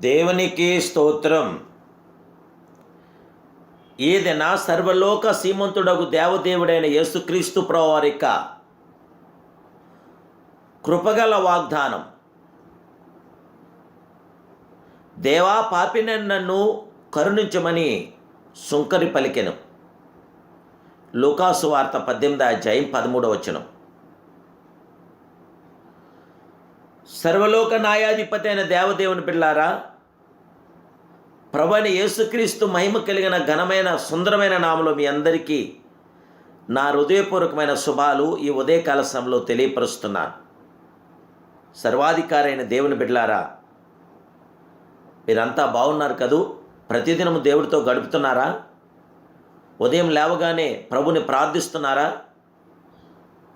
దేవునికి స్తోత్రం. ఏదైనా సర్వలోక సీమంతుడగు దేవదేవుడైన యేసుక్రీస్తు ప్రవారిక కృపగల వాగ్దానం. దేవా పాపిన నన్ను కరుణించమని సుంకరి పలికెను. లూకాసు వార్త పద్దెనిమిది అధ్యాయం పదమూడవ వచనం. సర్వలోక న్యాయాధిపతి అయిన దేవదేవుని పిల్లారా ప్రభుని యేసుక్రీస్తు మహిమ కలిగిన ఘనమైన సుందరమైన నామలో మీ అందరికీ నా హృదయపూర్వకమైన శుభాలు ఈ ఉదయకాల సమయంలో తెలియపరుస్తున్నాను. సర్వాధికారైన దేవుని బిడ్డలారా మీరంతా బాగున్నారు కదూ? ప్రతిదినము దేవుడితో గడుపుతున్నారా? ఉదయం లేవగానే ప్రభుని ప్రార్థిస్తున్నారా?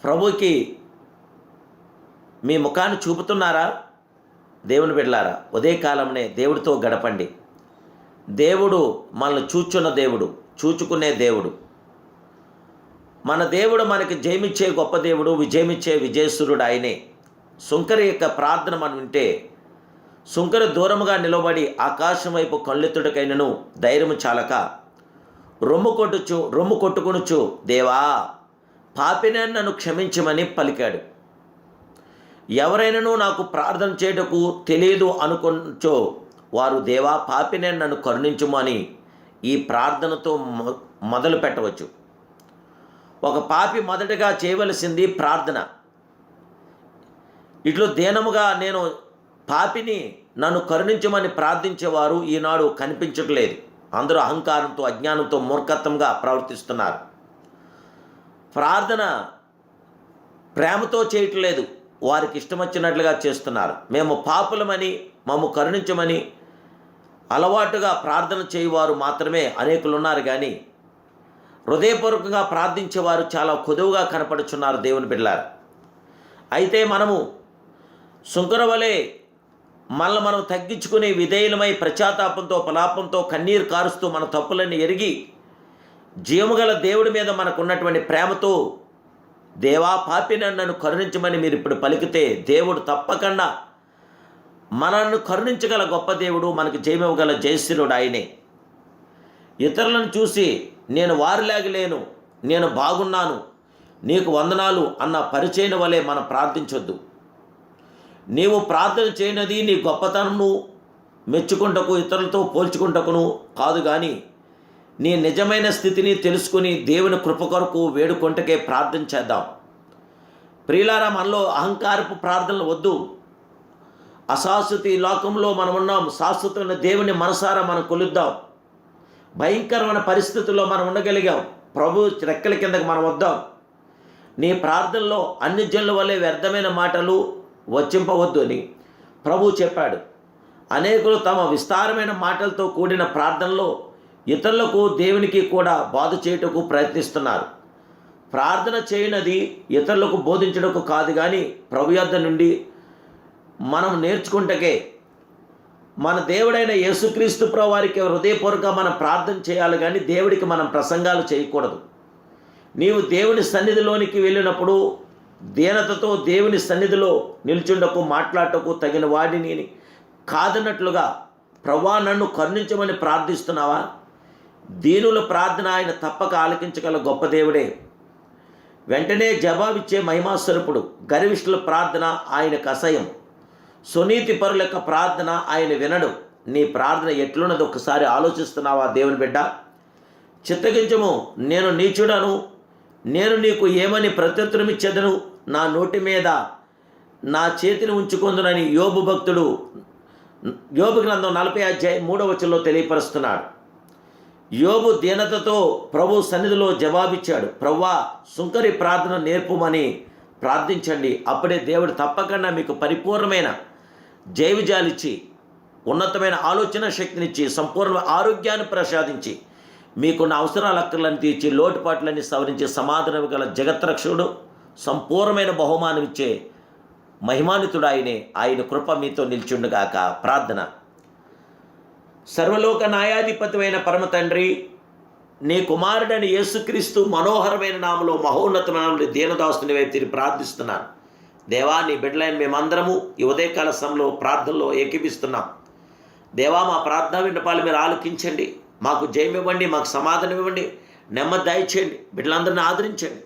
ప్రభుకి మీ ముఖాన్ని చూపుతున్నారా? దేవుని బిడ్డలారా ఉదయకాలంనే దేవుడితో గడపండి. దేవుడు మనల్ని చూచున్న దేవుడు చూచుకునే దేవుడు. మన దేవుడు మనకి జయమిచ్చే గొప్ప దేవుడు విజయమిచ్చే విజయసురుడు ఆయనే. సుంకరి యొక్క ప్రార్థన మనం వింటే సుంకరి దూరముగా నిలబడి ఆకాశం వైపు కళ్ళెత్తుడికైనను ధైర్యము చాలక రొమ్ము కొట్టుచు రొమ్ము కొట్టుకునుచు దేవా పాపినే నన్ను క్షమించమని పలికాడు. ఎవరైనాను నాకు ప్రార్థన చేయటకు తెలియదు అనుకొంచో వారు దేవా పాపినే నన్ను కరుణించుమని ఈ ప్రార్థనతో మొ- మొదలు పెట్టవచ్చు. ఒక పాపి మొదటగా చేయవలసింది ప్రార్థన. ఇట్లో దీనముగా నేను పాపిని నన్ను కరుణించమని ప్రార్థించేవారు ఈనాడు కనిపించట్లేదు. అందరూ అహంకారంతో అజ్ఞానంతో మూర్ఖత్వంగా ప్రవర్తిస్తున్నారు. ప్రార్థన ప్రేమతో చేయట్లేదు. వారికి ఇష్టం వచ్చినట్లుగా చేస్తున్నారు. మేము పాపులమని మమ్ము కరుణించమని అలవాటుగా ప్రార్థన చేయవారు మాత్రమే అనేకులు ఉన్నారు కానీ హృదయపూర్వకంగా ప్రార్థించేవారు చాలా కొదువుగా కనపడుచున్నారు దేవుని బిడ్డలారు. అయితే మనము సుంకర వలె మనల్ని మనం తగ్గించుకుని విధేయులమై ప్రచాతాపంతో పలాపంతో కన్నీరు కారుస్తూ మన తప్పులన్నీ ఎరిగి జీవగల దేవుడి మీద మనకున్నటువంటి ప్రేమతో దేవా పాపిన నన్ను కరుణించమని మీరు ఇప్పుడు పలికితే దేవుడు తప్పకుండా మనల్ని కరుణించగల గొప్ప దేవుడు మనకు జయమివ్వగల జయశీలుడు ఆయనే. ఇతరులను చూసి నేను వారిలాగలేను నేను బాగున్నాను నీకు వందనాలు అన్న పరిచయం వలె మనం ప్రార్థించొద్దు. నీవు ప్రార్థన చేయనది నీ గొప్పతనము మెచ్చుకుంటకు ఇతరులతో పోల్చుకుంటకును కాదు కానీ నీ నిజమైన స్థితిని తెలుసుకుని దేవుని కృప కొరకు వేడుకొంటకే ప్రార్థన చేద్దాం. ప్రియులారా మనలో అహంకారపు ప్రార్థనలు వద్దు. అశాశ్వతి లోకంలో మనం ఉన్నాం శాశ్వతమైన దేవుని మనసారా మనం కొలుద్దాం. భయంకరమైన పరిస్థితుల్లో మనం ఉండగలిగాం. ప్రభు రెక్కల కిందకి మనం వద్దాం. నీ ప్రార్థనలో అన్ని జనుల వల్లే వ్యర్థమైన మాటలు వచ్చింపవద్దు అని ప్రభు చెప్పాడు. అనేకులు తమ విస్తారమైన మాటలతో కూడిన ప్రార్థనలో ఇతరులకు దేవునికి కూడా బాధ చేయుటకు ప్రయత్నిస్తున్నారు. ప్రార్థన చేయనది ఇతరులకు బోధించడకు కాదు కానీ ప్రభు యొద్ద నుండి మనం నేర్చుకుంటకే. మన దేవుడైన యేసుక్రీస్తు ప్రభు వారికి హృదయపూర్వక మనం ప్రార్థన చేయాలి కానీ దేవుడికి మనం ప్రసంగాలు చేయకూడదు. నీవు దేవుని సన్నిధిలోనికి వెళ్ళినప్పుడు దీనతతో దేవుని సన్నిధిలో నిల్చుండకు మాట్లాడటకు తగిన వాడిని కాదన్నట్లుగా ప్రభా నన్ను కరుణించమని ప్రార్థిస్తున్నావా? దీనుల ప్రార్థన ఆయన తప్పక ఆలకించగల గొప్ప దేవుడే. వెంటనే జవాబిచ్చే మహిమాస్వరూపుడు గర్విష్ఠుల ప్రార్థన ఆయనకు అసహ్యం. సునీతి పరుల యొక్క ప్రార్థన ఆయన వినడు. నీ ప్రార్థన ఎట్లున్నది ఒకసారి ఆలోచిస్తున్నావా దేవుని బిడ్డ? చిత్తగించము నేను నీచుడను. నేను నీకు ఏమని ప్రత్యుత్తరం ఇచ్చేదను? నా నోటి మీద నా చేతిని ఉంచుకుందునని యోబు భక్తుడు యోబు గ్రంథం నలభై అధ్యాయం మూడవ వచనంలో తెలియపరుస్తున్నాడు. యోబు దీనతతో ప్రభు సన్నిధిలో జవాబిచ్చాడు. ప్రవ్వా సుంకరి ప్రార్థన నేర్పుమని ప్రార్థించండి. అప్పుడే దేవుడు తప్పకుండా మీకు పరిపూర్ణమైన జైవిజాలిచ్చి ఉన్నతమైన ఆలోచన శక్తినిచ్చి సంపూర్ణ ఆరోగ్యాన్ని ప్రసాదించి మీకున్న అవసరాల అక్కర్లను తీర్చి లోటుపాట్లన్నీ సవరించి సమాధానం గల జగత్రక్షుడు సంపూర్ణమైన బహుమానం ఇచ్చే మహిమానితుడు ఆయనే. ఆయన కృప మీతో నిల్చుండుగాక ప్రార్థన. సర్వలోక న్యాయాధిపతిమైన పరమ తండ్రి నీ కుమారుడని యేసుక్రీస్తు మనోహరమైన నామలో మహోన్నతమైన దీనదాసుని వైపు తిరిగి ప్రార్థిస్తున్నాను. దేవా నీ బిడ్డలైన మేమందరము ఈ ఉదయకాల సమయంలో ప్రార్థనలో ఏకీపిస్తున్నాం. దేవా మా ప్రార్థన విన్నపాలు మీరు ఆలోకించండి. మాకు జయం ఇవ్వండి మాకు సమాధానం ఇవ్వండి. నెమ్మది దయచేయండి. బిడ్డలందరిని ఆదరించండి.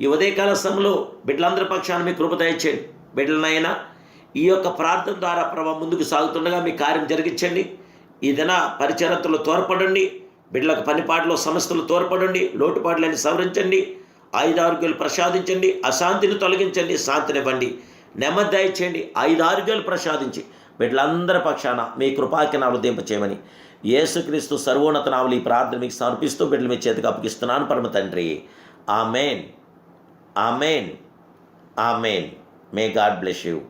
ఈ ఉదయకాల సమయంలో బిడ్డలందరి పక్షాన మీ కృప దయచేయండి. బిడ్డలనైనా ఈ యొక్క ప్రార్థన ద్వారా ప్రభావ ముందుకు సాగుతుండగా మీ కార్యం జరిగించండి. ఈ దిన పరిచరతలు తోడ్పడండి బిడ్డలకు పనిపాట్లు సమస్యలు తోడ్పడండి లోటుపాట్లని సవరించండి ఆయుధారోగ్యాలు ప్రసాదించండి అశాంతిని తొలగించండి శాంతినివ్వండి. నెమ్మది దయచేయండి ఆయుధారోగ్యాలు ప్రసాదించి బిడ్డలందరి పక్షాన మీ కృపాకినాలు దింపచేయమని యేసుక్రీస్తు సర్వోన్నత నావలు ఈ ప్రార్థన మీకు సమర్పిస్తూ బిడ్డలు మీ చేతికి అప్పగిస్తున్నాను పరమ తండ్రి. Amen. Amen. Amen. May God bless you.